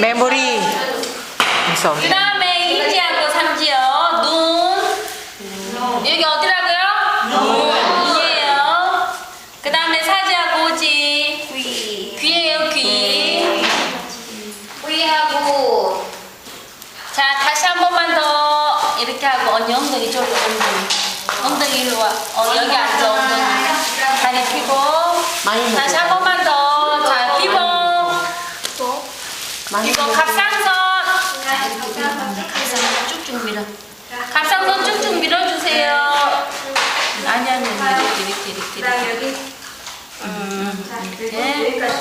메모리 있어. 그 다음에 인지하고 삼지요. 눈. 여기 어디라고요? 눈 이에요. 그 다음에 사지하고 오지. 귀. 귀예요, 귀. 귀하고 자, 다시 한 번만 더 이렇게 하고 언니 엉덩이 저기 엉덩이. 엉덩이로 와. 어, 여기 앉아, 엉덩이. 다리 펴고. 많이 다시. 한 번만 이 비봉 먹어. 갑상선. 갑상선 쭉쭉 밀어. 갑상선 쭉쭉 밀어주세요. 아니, 아니, 이렇게, 이렇게, 이렇게. 이렇게. 여기 음, 자 그리고 이렇게. 여기까지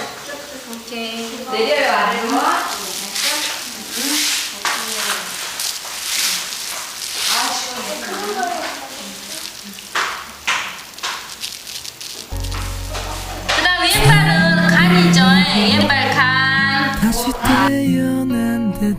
오케이. 내려요 아래로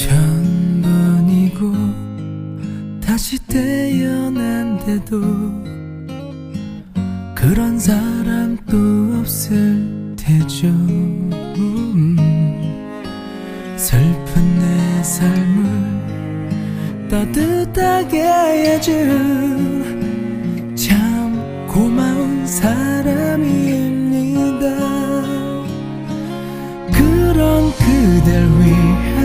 천 번이고 다시 태어난데도 그런 사람 또 없을 테죠. 음, 슬픈 내 삶을 따뜻하게 해준 참 고마운 사람입니다. 그런 그댈